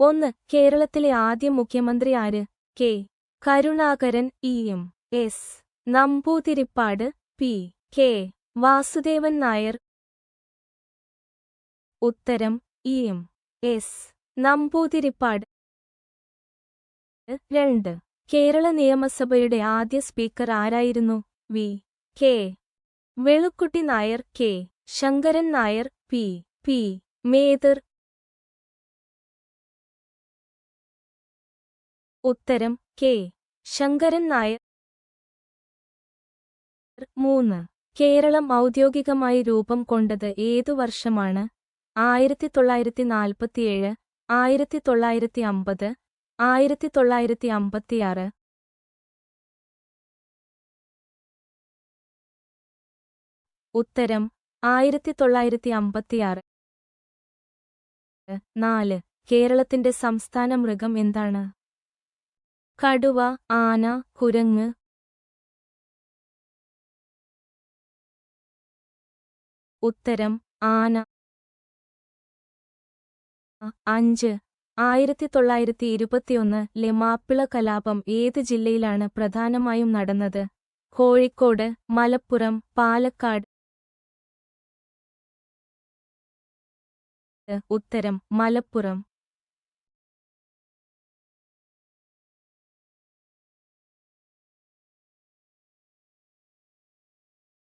ഒന്ന് കേരളത്തിലെ ആദ്യ മുഖ്യമന്ത്രി ആര്? K. Karunakaran E. M. S. Namboodiripad P. K. Vasudevan Nair. ഉത്തരം ഇ. എം. എസ്. നമ്പൂതിരിപ്പാട്. രണ്ട് കേരള നിയമസഭയുടെ ആദ്യ സ്പീക്കർ ആരായിരുന്നു? V. K. Velukutty Nair K. Sankaran Nair P. P. Methar ഉത്തരം കെ. ശങ്കരൻ നായർ. മൂന്ന്. കേരളം ഔദ്യോഗികമായി രൂപം കൊണ്ടത് ഏതു വർഷമാണ്? ആയിരത്തി തൊള്ളായിരത്തി നാൽപ്പത്തിയേഴ് ആയിരത്തി തൊള്ളായിരത്തി അമ്പത് ആയിരത്തി തൊള്ളായിരത്തി അമ്പത്തിയാറ് ഉത്തരം ആയിരത്തി തൊള്ളായിരത്തി അമ്പത്തിയാറ് നാല്. കേരളത്തിന്റെ സംസ്ഥാന മൃഗം എന്താണ്? കടുവ ആന കുരങ്ങ്. ഉത്തരം ആന. അഞ്ച്. ആയിരത്തി തൊള്ളായിരത്തി ഇരുപത്തിയൊന്ന് ലെ മാപ്പിള കലാപം ഏത് ജില്ലയിലാണ് പ്രധാനമായും നടന്നത്? കോഴിക്കോട് മലപ്പുറം പാലക്കാട്. ഉത്തരം മലപ്പുറം.